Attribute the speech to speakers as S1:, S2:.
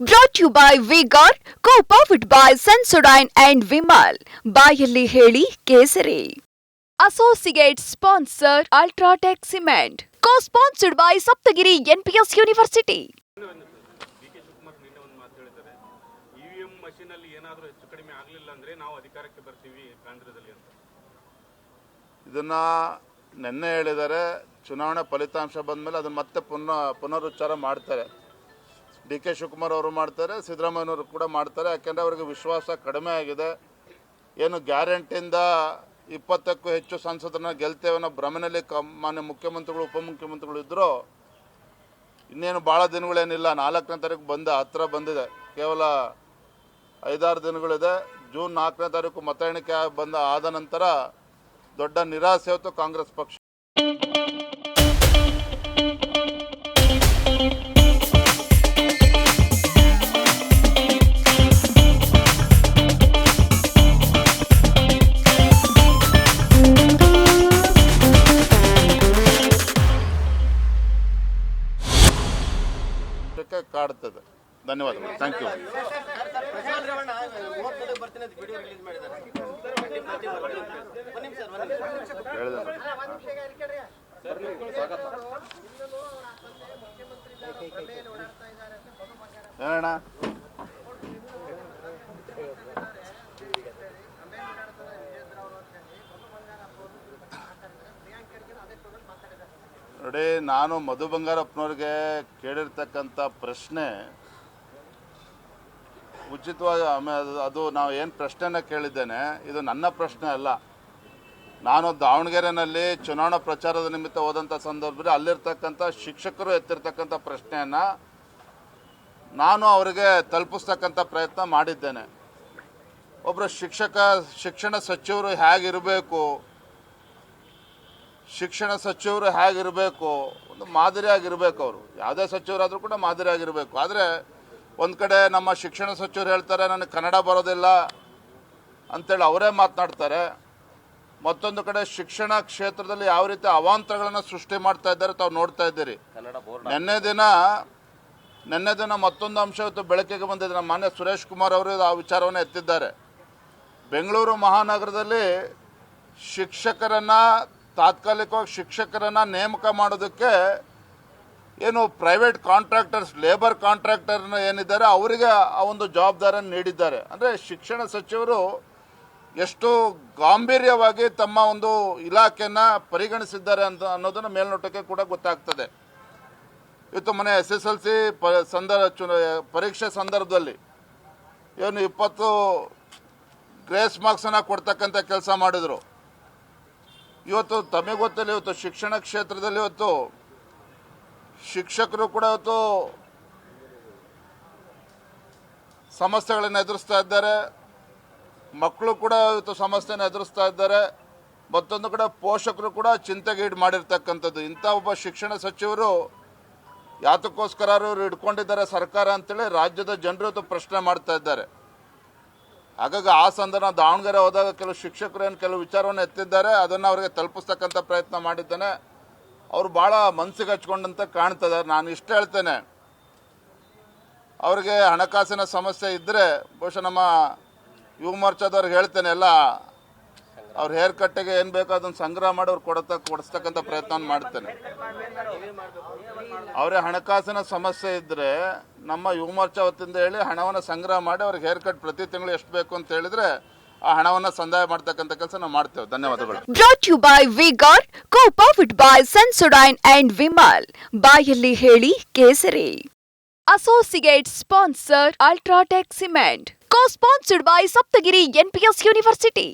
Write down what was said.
S1: Brought you by vigour co powered by Sensodyne and Vimal ಬಾಯಲ್ಲಿ ಹೇಳಿ ಕೇಸರಿ. Associate sponsor UltraTech cement co sponsored by Saptagiri NPS university
S2: ಇದನ್ನ ನಿನ್ನೆ ಹೇಳಿದ್ದಾರೆ. ಚುನಾವಣೆ ಫಲಿತಾಂಶ ಬಂದಮೇಲೆ ಅದನ್ನ ಮತ್ತೆ ಪುನಃ ಪುನರುಚ್ಚಾರ ಮಾಡ್ತಾರೆ. ಡಿ ಕೆ ಶಿವಕುಮಾರ್ ಅವರು ಮಾಡ್ತಾರೆ, ಸಿದ್ದರಾಮಯ್ಯನವರು ಕೂಡ ಮಾಡ್ತಾರೆ. ಯಾಕೆಂದರೆ ಅವರಿಗೆ ವಿಶ್ವಾಸ ಕಡಿಮೆ ಆಗಿದೆ. ಏನು ಗ್ಯಾರಂಟಿಯಿಂದ ಇಪ್ಪತ್ತಕ್ಕೂ ಹೆಚ್ಚು ಸಂಸದರನ್ನ ಗೆಲ್ತೇವೆ ಅನ್ನೋ ಭ್ರಮೆಯಲ್ಲಿ ಕ, ಮಾನ್ಯ ಮುಖ್ಯಮಂತ್ರಿಗಳು, ಉಪಮುಖ್ಯಮಂತ್ರಿಗಳು ಇದ್ದರೂ ಇನ್ನೇನು ಭಾಳ ದಿನಗಳೇನಿಲ್ಲ. ನಾಲ್ಕನೇ ತಾರೀಕು ಬಂದ, ಹತ್ರ ಬಂದಿದೆ. ಕೇವಲ ಐದಾರು ದಿನಗಳಿದೆ. ಜೂನ್ ನಾಲ್ಕನೇ ತಾರೀಕು ಮತ ಎಣಿಕೆ ಬಂದ ಆದ ನಂತರ ದೊಡ್ಡ ನಿರಾಸೆ ಹೊತ್ತು ಕಾಂಗ್ರೆಸ್ ಪಕ್ಷ. ಪಕ್ಷಕ್ಕೆ ಧನ್ಯವಾದ ಥ್ಯಾಂಕ್ ಯು. ಏನಣ್ಣ ನೋಡಿ, ನಾನು ಮಧು ಬಂಗಾರಪ್ಪನವ್ರಿಗೆ ಕೇಳಿರ್ತಕ್ಕಂಥ ಪ್ರಶ್ನೆ, ಉಚಿತವಾಗಿ ಆಮೇಲೆ ಅದು- ನಾವು ಏನು ಪ್ರಶ್ನೆನ ಕೇಳಿದ್ದೇನೆ, ಇದು ನನ್ನ ಪ್ರಶ್ನೆ ಅಲ್ಲ. ನಾನು ದಾವಣಗೆರೆನಲ್ಲಿ ಚುನಾವಣಾ ಪ್ರಚಾರದ ನಿಮಿತ್ತ ಹೋದಂಥ ಸಂದರ್ಭದಲ್ಲಿ ಅಲ್ಲಿರ್ತಕ್ಕಂಥ ಶಿಕ್ಷಕರು ಎತ್ತಿರ್ತಕ್ಕಂಥ ಪ್ರಶ್ನೆಯನ್ನು ನಾನು ಅವರಿಗೆ ತಲುಪಿಸ್ತಕ್ಕಂಥ ಪ್ರಯತ್ನ ಮಾಡಿದ್ದೇನೆ. ಒಬ್ಬರು ಶಿಕ್ಷಕ, ಶಿಕ್ಷಣ ಸಚಿವರು ಹೇಗಿರಬೇಕು ಶಿಕ್ಷಣ ಸಚಿವರು ಹೇಗಿರಬೇಕು ಒಂದು ಮಾದರಿಯಾಗಿರ್ಬೇಕು ಅವರು. ಯಾವುದೇ ಸಚಿವರಾದರೂ ಕೂಡ ಮಾದರಿಯಾಗಿರಬೇಕು ಆದರೆ ಒಂದು ಕಡೆ ನಮ್ಮ ಶಿಕ್ಷಣ ಸಚಿವರು ಹೇಳ್ತಾರೆ ನನಗೆ ಕನ್ನಡ ಬರೋದಿಲ್ಲ ಅಂತೇಳಿ ಅವರೇ ಮಾತನಾಡ್ತಾರೆ. ಮತ್ತೊಂದು ಕಡೆ ಶಿಕ್ಷಣ ಕ್ಷೇತ್ರದಲ್ಲಿ ಯಾವ ರೀತಿ ಅವಾಂತರಗಳನ್ನು ಸೃಷ್ಟಿ ಮಾಡ್ತಾ ಇದ್ದಾರೆ ತಾವು ನೋಡ್ತಾ ಇದ್ದೀರಿ. ನಿನ್ನೆ ದಿನ ನಿನ್ನೆ ದಿನ ಮತ್ತೊಂದು ಅಂಶ ಇವತ್ತು ಬೆಳಕಿಗೆ ಬಂದಿದೆ. ನಮ್ಮ ಮಾನ್ಯ ಸುರೇಶ್ ಕುಮಾರ್ ಅವರು ಆ ವಿಚಾರವನ್ನು ಎತ್ತಿದ್ದಾರೆ. ಬೆಂಗಳೂರು ಮಹಾನಗರದಲ್ಲಿ ಶಿಕ್ಷಕರನ್ನ ತಾತ್ಕಾಲಿಕವಾಗಿ ಶಿಕ್ಷಕರನ್ನ ನೇಮಕ ಮಾಡೋದಕ್ಕೆ ಏನು ಪ್ರೈವೇಟ್ ಕಾಂಟ್ರಾಕ್ಟರ್ಸ್ ಲೇಬರ್ ಕಾಂಟ್ರಾಕ್ಟರ್ನ ಏನಿದ್ದಾರೆ, ಅವರಿಗೆ ಆ ಒಂದು ಜವಾಬ್ದಾರಿಯನ್ನು ನೀಡಿದ್ದಾರೆ. ಅಂದರೆ ಶಿಕ್ಷಣ ಸಚಿವರು ಎಷ್ಟು ಗಾಂಭೀರ್ಯವಾಗಿ ತಮ್ಮ ಒಂದು ಇಲಾಖೆಯನ್ನು ಪರಿಗಣಿಸಿದ್ದಾರೆ ಅಂತ ಅನ್ನೋದನ್ನು ಮೇಲ್ನೋಟಕ್ಕೆ ಕೂಡ ಗೊತ್ತಾಗ್ತದೆ. ಇವತ್ತು ಮನೆ ಎಸ್ ಎಸ್ ಎಲ್ ಸಿ ಸಂದರ್ಭ ಚುನ, ಪರೀಕ್ಷೆ ಸಂದರ್ಭದಲ್ಲಿ ಏನು ಇಪ್ಪತ್ತು ಗ್ರೇಸ್ ಮಾರ್ಕ್ಸನ್ನು ಕೊಡ್ತಕ್ಕಂಥ ಕೆಲಸ ಮಾಡಿದರು. ಇವತ್ತು ತಮಗೆ ಗೊತ್ತಲ್ಲಿ, ಇವತ್ತು ಶಿಕ್ಷಣ ಕ್ಷೇತ್ರದಲ್ಲಿ ಇವತ್ತು ಶಿಕ್ಷಕರು ಕೂಡ ಇವತ್ತು ಸಮಸ್ಯೆಗಳನ್ನು ಎದುರಿಸ್ತಾ ಇದ್ದಾರೆ. ಮಕ್ಕಳು ಕೂಡ ಇವತ್ತು ಸಮಸ್ಯೆನ ಎದುರಿಸ್ತಾ ಇದ್ದಾರೆ. ಮತ್ತೊಂದು ಕಡೆ ಪೋಷಕರು ಕೂಡ ಚಿಂತೆಗೀಡು ಮಾಡಿರ್ತಕ್ಕಂಥದ್ದು. ಇಂಥ ಒಬ್ಬ ಶಿಕ್ಷಣ ಸಚಿವರು ಯಾತಕ್ಕೋಸ್ಕರ ಅವರು ಹಿಡ್ಕೊಂಡಿದ್ದಾರೆ ಸರ್ಕಾರ ಅಂತೇಳಿ ರಾಜ್ಯದ ಜನರು ಪ್ರಶ್ನೆ ಮಾಡ್ತಾ ಇದ್ದಾರೆ. ಹಾಗಾಗಿ ಆ ಸಂದರ್ಭ ದಾವಣಗೆರೆ ಹೋದಾಗ ಕೆಲವು ಶಿಕ್ಷಕರು ಏನು ಕೆಲವು ವಿಚಾರವನ್ನು ಎತ್ತಿದ್ದಾರೆ, ಅದನ್ನು ಅವರಿಗೆ ತಲುಪಿಸ್ತಕ್ಕಂಥ ಪ್ರಯತ್ನ ಮಾಡಿದ್ದೇನೆ. ಅವರು ಭಾಳ ಮನಸ್ಸಿಗೆ ಹಚ್ಕೊಂಡಂತ ಕಾಣ್ತದೆ. ನಾನು ಇಷ್ಟ ಹೇಳ್ತೇನೆ. ಅವರಿಗೆ ಹಣಕಾಸಿನ ಸಮಸ್ಯೆ ಇದ್ದರೆ ಬಹುಶಃ ನಮ್ಮ ಯುವ ಮೋರ್ಚಾದವ್ರಿಗೆ ಹೇಳ್ತೇನೆ, ಎಲ್ಲ ಅವ್ರ ಹೇರ್ ಕಟ್ಟಿಗೆ ಏನು ಬೇಕೋ ಅದನ್ನು ಸಂಗ್ರಹ ಮಾಡಿ ಅವ್ರು ಕೊಡತ ಕೊಡಿಸ್ತಕ್ಕಂಥ ಪ್ರಯತ್ನ ಮಾಡ್ತೇನೆ. ಅವರೇ ಹಣಕಾಸಿನ ಸಮಸ್ಯೆ ಇದ್ದರೆ ನಮ್ಮ ಯುವ ಮೋರ್ಚಾ ವತಿಯಿಂದ ಹೇಳಿ ಹಣವನ್ನು ಸಂಗ್ರಹ ಮಾಡಿ ಅವ್ರಿಗೆ ಹೇರ್ ಕಟ್ ಪ್ರತಿ ತಿಂಗಳು ಎಷ್ಟು ಬೇಕು ಅಂತ ಹೇಳಿದ್ರೆ ಆ ಹಣವನ್ನು ಸಂದಾಯ ಮಾಡ್ತಕ್ಕಂಥ ಕೆಲಸ ನಾವು ಮಾಡ್ತೇವೆ. ಧನ್ಯವಾದಗಳು.
S1: Brought you by vigour co powered by Sensodyne and Vimal ಬಾಯಲ್ಲಿ ಹೇಳಿ ಕೇಸರಿ. Associate sponsor UltraTech cement co sponsored by Saptagiri NPS university